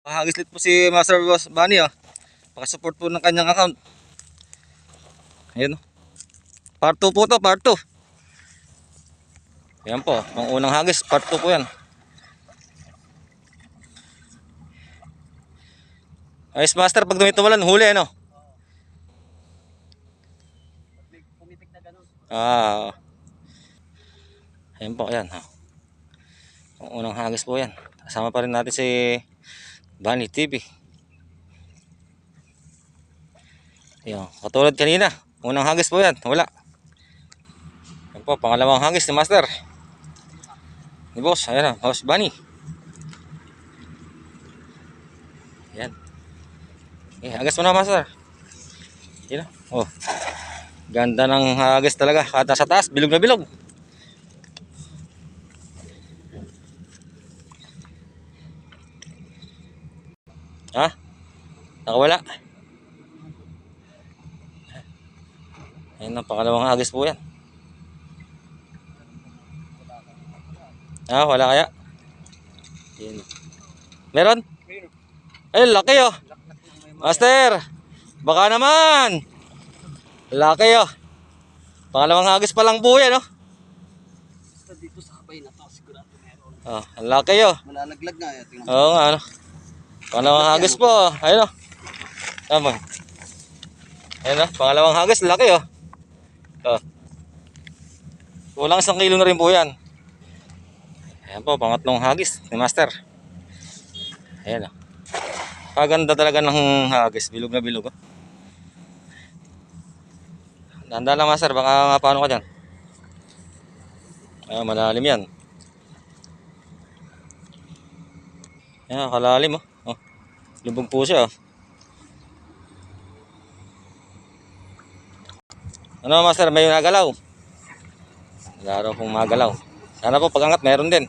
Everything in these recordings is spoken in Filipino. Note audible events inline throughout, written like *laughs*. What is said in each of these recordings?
Hagislit po si Master Boss Bunny oh. Pakisupport po ng kanyang account. Ayun oh. Part 2 po to, part 2. Ayan po, ang unang hagis, part 2 po yan. Ayos master, pag dumitumalan, huli ano? Pumitik na ganun. Ah. Ayan po, ayan. Ha. Ang unang hagis po yan. Kasama pa rin natin si Bunny TV. Ayan, katulad kanina. Unang hagis po yan. Wala. Ayan po, pangalawang hagis ni Master. Ni Boss. Ayan na, Boss Bunny. Ayan. Eh, hagis mo na Master. Ayan. Oh. Ganda ng hagis talaga. Kata sa taas, bilog na bilog. Ha? Nakawala. Ayun ang pangalawang hagis po yan. Ah, wala kaya? Yun. Meron? Ay, laki oh. Master, baka naman. Laki oh. Pangalawang hagis pa lang po yan oh. Dito sa kabay na to, sigurado meron. Oh, ang laki oh. Malalaglag na. eh. Oo nga, ano. Pangalawang hagis po. oh. Ayun o. Tama. Ayun o. Pangalawang hagis. Laki o. Oh. Kulang isang kilo na rin po yan. Ayan po. Pangatlong hagis ni Master. Ayan o. Paganda talaga ng hagis. Bilog na bilog o. Danda lang Master. Baka nga paano ka dyan. Ayan, malalim yan. Ayan, kalalim oh. Lubog po siya oh. Ano master, may nagalaw? Wala raw pong magalaw. Sana po pagangat meron din.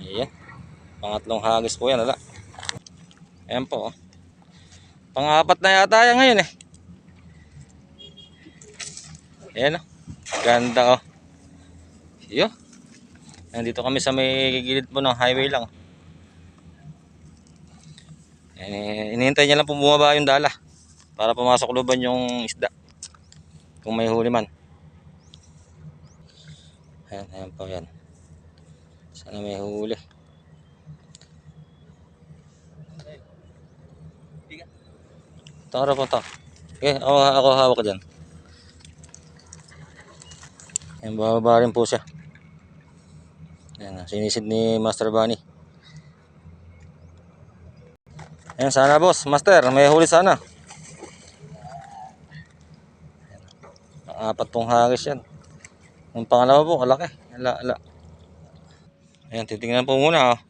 Ayan. Pangatlong hagis po yan, wala. Ayan po. oh. Pangapat na yata yan ngayon eh. Ayan oh. Ganda oh. Yo. Nandito kami sa may gilid po ng highway lang. Eh, inihintay niya lang po bumaba yung dala para pumasok luban yung isda. Kung may huli man. Ayan, ayan po yan. Sana may huli. Tara po to. Okay, ako, ako hawak dyan. Ayan, bababa rin po siya. Ayan, sinisid ni Master Bunny. Ayan, sana boss. Master, may huli sana. Ayan, Apat pong hagis yan. Yung pangalawa po, kalaki. Ala, ala. Ayan, titingnan po muna. Oh.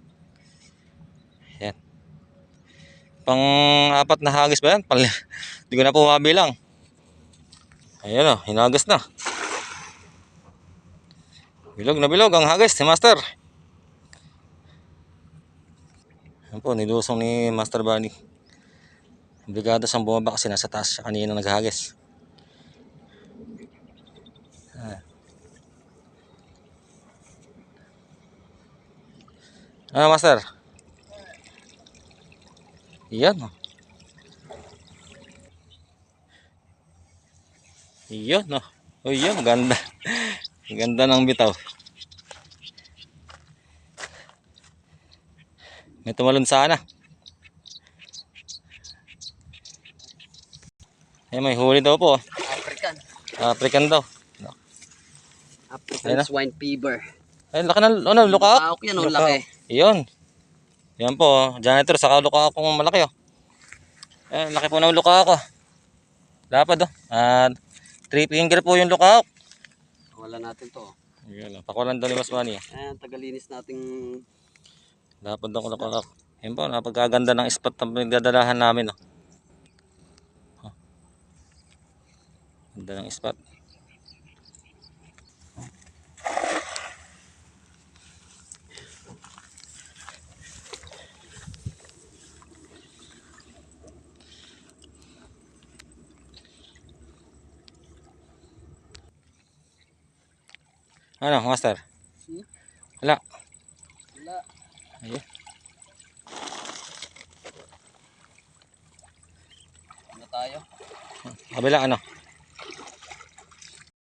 Ayan. Pang apat na hagis ba yan? *laughs* Hindi ko na po mabilang. Ayan o, hinagas na. Bilog na bilog ang hagis ni Master. Yan po, nilusong ni Master Bunny. Obligado siyang bumaba kasi nasa taas siya kanina naghagis. Ah. Ah, Master. Yan. oh. Iyon, no. Oh, yan, ganda. Ganda ng bitaw. May tumalon sana. Ay, may huli daw po. oh. African. African daw. African Ayun na. swine fever. Ay, laki ng, ano, lookout. Paok yan, oh, laki. Iyon. Yan po, oh. janitor, saka lookout kung malaki, oh. Eh, laki po ng lookout ko. Dapat, oh. At, three finger po yung lookout. Wala natin to. Yan, oh. pakulan daw ni Mas Manny. Ayan, tagalinis nating Dapat daw ko lookout. Yan po, napagkaganda ng spot na pinagdadalahan namin. Oh. Ganda ng spot. Ano, master? Hmm? Wala. Wala. Ayun. Ano tayo? Kabila ano?